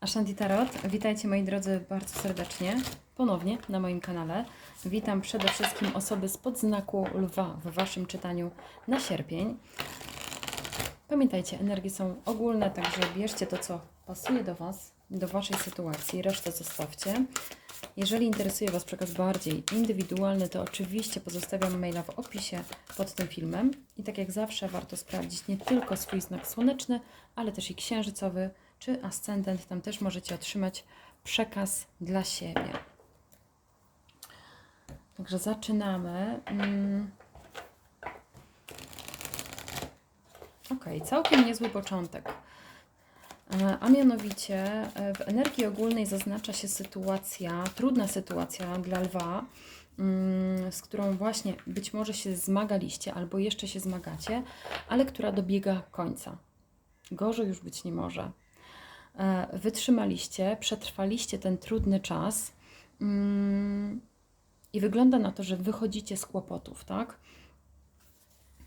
Ashanti Tarot. Witajcie moi drodzy bardzo serdecznie ponownie na moim kanale. Witam przede wszystkim osoby spod znaku lwa w Waszym czytaniu na sierpień. Pamiętajcie, energie są ogólne, także bierzcie to, co pasuje do Was, do Waszej sytuacji, resztę zostawcie. Jeżeli interesuje Was przekaz bardziej indywidualny, to oczywiście pozostawiam maila w opisie pod tym filmem. I tak jak zawsze warto sprawdzić nie tylko swój znak słoneczny, ale też i księżycowy czy ascendent. Tam też możecie otrzymać przekaz dla siebie. Także zaczynamy. Mm. Ok, całkiem niezły początek. E, A mianowicie e, w energii ogólnej zaznacza się sytuacja, trudna sytuacja dla lwa, mm, z którą właśnie być może się zmagaliście albo jeszcze się zmagacie, ale która dobiega końca. Gorzej już być nie może. E, Wytrzymaliście, przetrwaliście ten trudny czas mm, i wygląda na to, że wychodzicie z kłopotów, tak?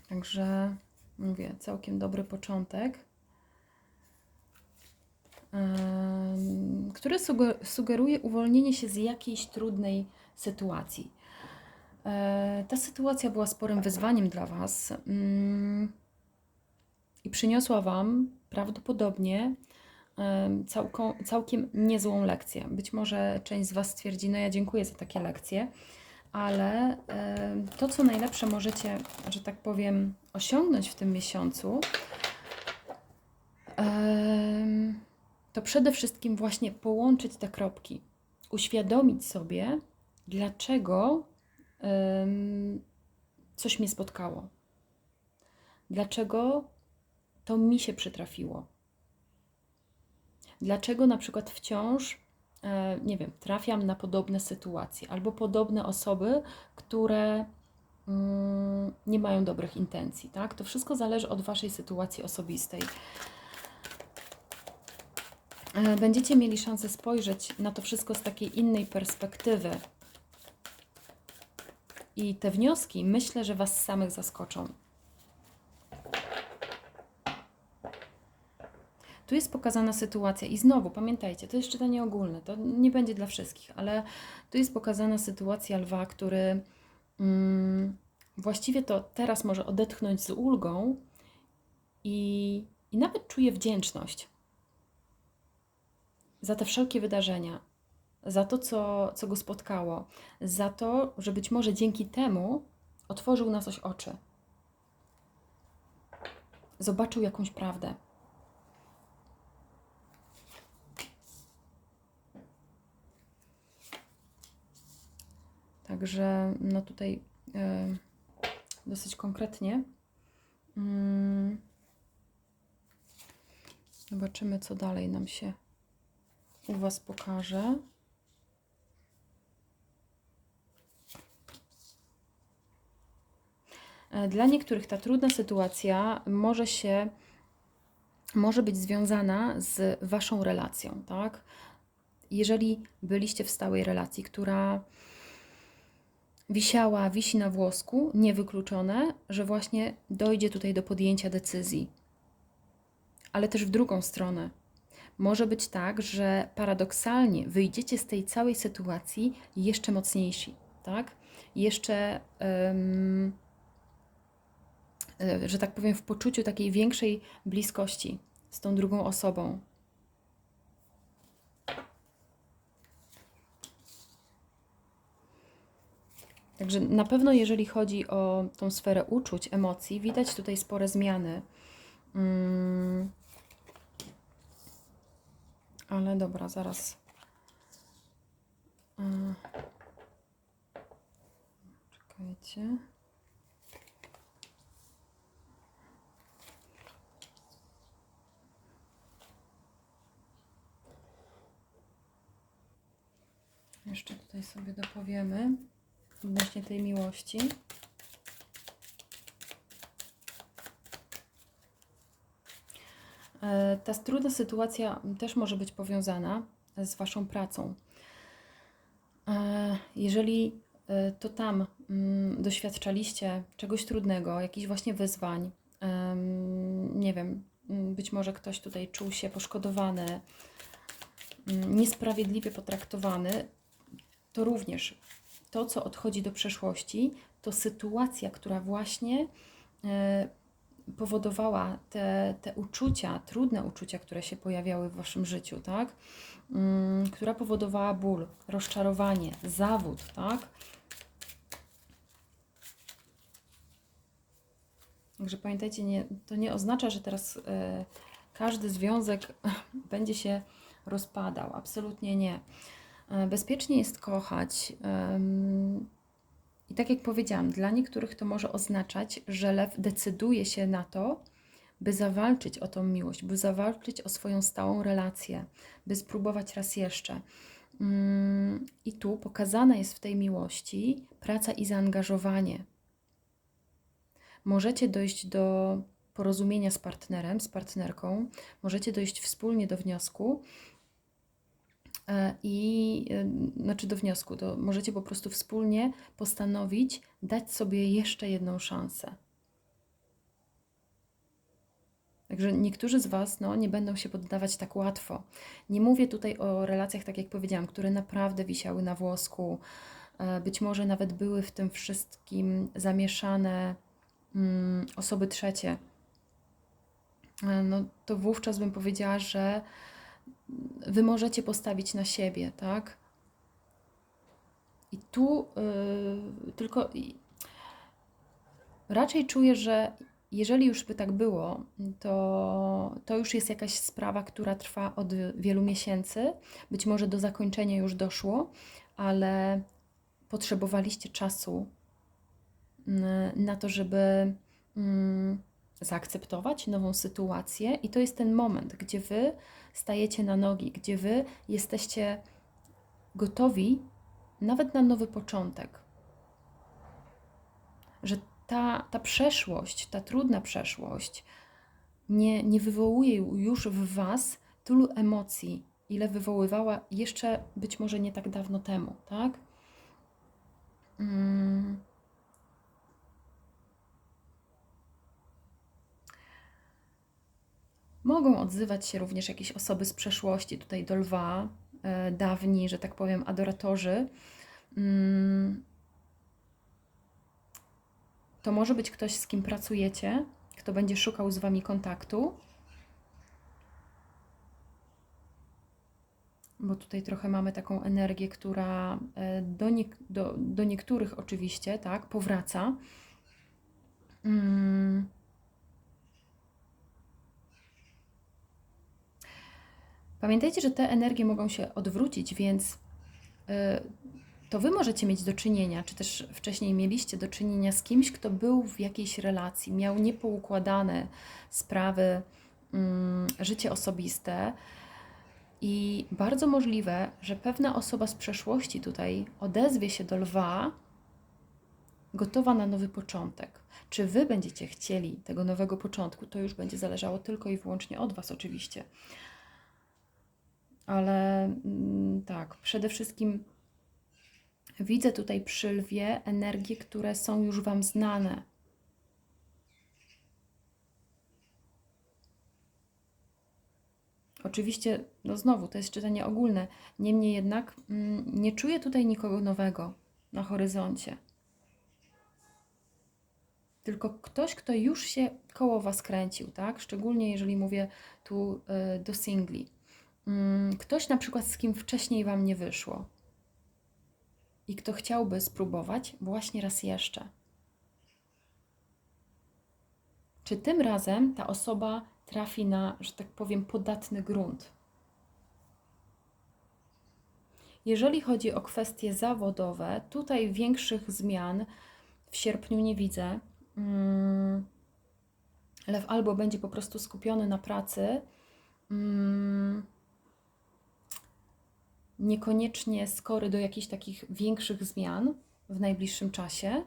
Także mówię, całkiem dobry początek który suge- sugeruje uwolnienie się z jakiejś trudnej sytuacji. E, Ta sytuacja była sporym wyzwaniem dla Was mm, i przyniosła Wam prawdopodobnie całką, całkiem niezłą lekcję. Być może część z Was stwierdzi, no ja dziękuję za takie lekcje, ale to, co najlepsze możecie, że tak powiem, osiągnąć w tym miesiącu, to przede wszystkim właśnie połączyć te kropki, uświadomić sobie, dlaczego coś mnie spotkało, dlaczego to mi się przytrafiło, dlaczego na przykład wciąż, e, nie wiem, trafiam na podobne sytuacje albo podobne osoby, które mm, nie mają dobrych intencji, tak? To wszystko zależy od Waszej sytuacji osobistej. E, Będziecie mieli szansę spojrzeć na to wszystko z takiej innej perspektywy. I te wnioski myślę, że Was samych zaskoczą. Tu jest pokazana sytuacja i znowu pamiętajcie, to jest czytanie ogólne, to nie będzie dla wszystkich, ale tu jest pokazana sytuacja lwa, który mm, właściwie to teraz może odetchnąć z ulgą i, i nawet czuje wdzięczność za te wszelkie wydarzenia, za to, co, co go spotkało, za to, że być może dzięki temu otworzył na coś oczy. Zobaczył jakąś prawdę. Także no tutaj e, dosyć konkretnie. Mm. Zobaczymy, co dalej nam się u Was pokażę. E, Dla niektórych ta trudna sytuacja może się może być związana z Waszą relacją, tak? Jeżeli byliście w stałej relacji, która wisiała, wisi na włosku, niewykluczone, że właśnie dojdzie tutaj do podjęcia decyzji. Ale też w drugą stronę. Może być tak, że paradoksalnie wyjdziecie z tej całej sytuacji jeszcze mocniejsi, tak? Jeszcze, e, że tak powiem, w poczuciu takiej większej bliskości z tą drugą osobą. Także na pewno, jeżeli chodzi o tą sferę uczuć, emocji, widać tutaj spore zmiany. Mm. Ale dobra, zaraz. Mm. Czekajcie. Jeszcze tutaj sobie dopowiemy odnośnie tej miłości. E, Ta trudna sytuacja też może być powiązana z Waszą pracą. E, Jeżeli e, to tam mm, doświadczaliście czegoś trudnego, jakichś właśnie wyzwań, nie wiem, mm, być może ktoś tutaj czuł się poszkodowany, mm, niesprawiedliwie potraktowany, to również to, co odchodzi do przeszłości, to sytuacja, która właśnie e, powodowała te, te uczucia, trudne uczucia, które się pojawiały w waszym życiu, tak? Mm, która powodowała ból, rozczarowanie, zawód, tak? Także pamiętajcie, nie, to nie oznacza, że teraz e, każdy związek będzie się rozpadał. Absolutnie nie. E, bezpiecznie jest kochać. I tak jak powiedziałam, dla niektórych to może oznaczać, że lew decyduje się na to, by zawalczyć o tą miłość, by zawalczyć o swoją stałą relację, by spróbować raz jeszcze. Mm, I tu pokazana jest w tej miłości praca i zaangażowanie. Możecie dojść do porozumienia z partnerem, z partnerką, możecie dojść wspólnie do wniosku, i e, znaczy do wniosku, to możecie po prostu wspólnie postanowić dać sobie jeszcze jedną szansę. Także niektórzy z Was no, nie będą się poddawać tak łatwo. Nie mówię tutaj o relacjach, tak jak powiedziałam, które naprawdę wisiały na włosku. E, Być może nawet były w tym wszystkim zamieszane mm, osoby trzecie. E, No, to wówczas bym powiedziała, że Wy możecie postawić na siebie, tak? I tu yy, tylko raczej czuję, że jeżeli już by tak było, to, to już jest jakaś sprawa, która trwa od wielu miesięcy. Być może do zakończenia już doszło, ale potrzebowaliście czasu mm, na to, żeby mm, zaakceptować nową sytuację, i to jest ten moment, gdzie wy stajecie na nogi, gdzie wy jesteście gotowi nawet na nowy początek. Że ta, ta przeszłość, ta trudna przeszłość nie, nie wywołuje już w Was tylu emocji, ile wywoływała jeszcze być może nie tak dawno temu, tak? Mm. Mogą odzywać się również jakieś osoby z przeszłości, tutaj do lwa, e, dawni, że tak powiem, adoratorzy. Mm. To może być ktoś, z kim pracujecie, kto będzie szukał z Wami kontaktu. Bo tutaj trochę mamy taką energię, która e, do, nie, do, do niektórych oczywiście, tak, powraca. Mm. Pamiętajcie, że te energie mogą się odwrócić, więc y, to Wy możecie mieć do czynienia, czy też wcześniej mieliście do czynienia z kimś, kto był w jakiejś relacji, miał niepoukładane sprawy, mm, życie osobiste. I bardzo możliwe, że pewna osoba z przeszłości tutaj odezwie się do lwa, gotowa na nowy początek. Czy Wy będziecie chcieli tego nowego początku, to już będzie zależało tylko i wyłącznie od Was, oczywiście. Ale mm, tak, przede wszystkim widzę tutaj przy lwie energie, które są już Wam znane. Oczywiście, no znowu, to jest czytanie ogólne. Niemniej jednak mm, nie czuję tutaj nikogo nowego na horyzoncie. Tylko ktoś, kto już się koło Was kręcił, tak? Szczególnie jeżeli mówię tu y, do singli. Mm, Ktoś na przykład, z kim wcześniej Wam nie wyszło i kto chciałby spróbować właśnie raz jeszcze. Czy tym razem ta osoba trafi na, że tak powiem, podatny grunt? Jeżeli chodzi o kwestie zawodowe, tutaj większych zmian w sierpniu nie widzę. Mm, Lew albo będzie po prostu skupiony na pracy, mm, niekoniecznie skory do jakichś takich większych zmian w najbliższym czasie.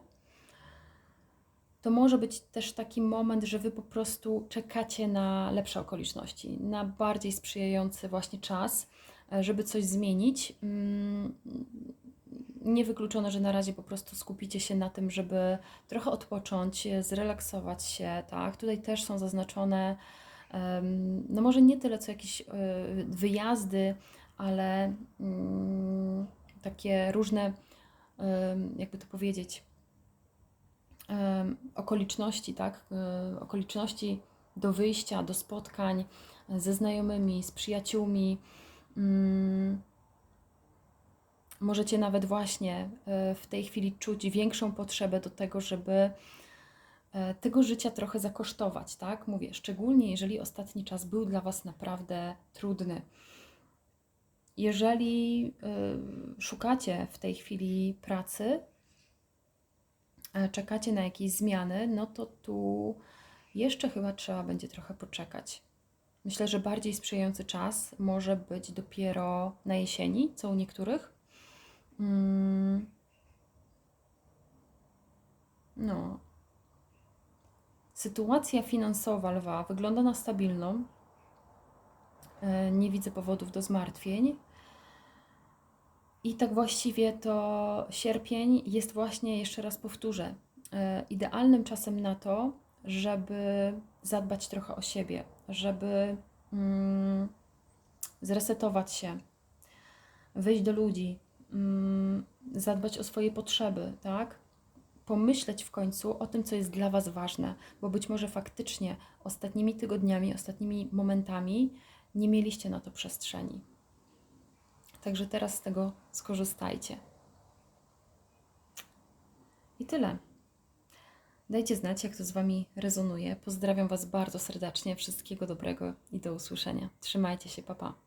To może być też taki moment, że Wy po prostu czekacie na lepsze okoliczności, na bardziej sprzyjający właśnie czas, e, żeby coś zmienić. Mm, Niewykluczone, że na razie po prostu skupicie się na tym, żeby trochę odpocząć, e, zrelaksować się, tak? Tutaj też są zaznaczone, no może nie tyle co jakieś e, wyjazdy, ale mm, takie różne, jakby to powiedzieć, okoliczności, tak? E, Okoliczności do wyjścia, do spotkań ze znajomymi, z przyjaciółmi. Mm, Możecie nawet właśnie e, w tej chwili czuć większą potrzebę do tego, żeby e, tego życia trochę zakosztować, tak? Mówię, szczególnie jeżeli ostatni czas był dla Was naprawdę trudny. Jeżeli y, szukacie w tej chwili pracy, e, czekacie na jakieś zmiany, no to tu jeszcze chyba trzeba będzie trochę poczekać. Myślę, że bardziej sprzyjający czas może być dopiero na jesieni, co u niektórych. Mm. No. Sytuacja finansowa lwa wygląda na stabilną. E, Nie widzę powodów do zmartwień. I tak właściwie to sierpień jest właśnie, jeszcze raz powtórzę, e, idealnym czasem na to, żeby zadbać trochę o siebie, żeby mm, zresetować się, wyjść do ludzi, mm, zadbać o swoje potrzeby, tak? Pomyśleć w końcu o tym, co jest dla Was ważne, bo być może faktycznie ostatnimi tygodniami, ostatnimi momentami nie mieliście na to przestrzeni. Także teraz z tego skorzystajcie. I tyle. Dajcie znać, jak to z Wami rezonuje. Pozdrawiam Was bardzo serdecznie. Wszystkiego dobrego i do usłyszenia. Trzymajcie się, papa. Pa.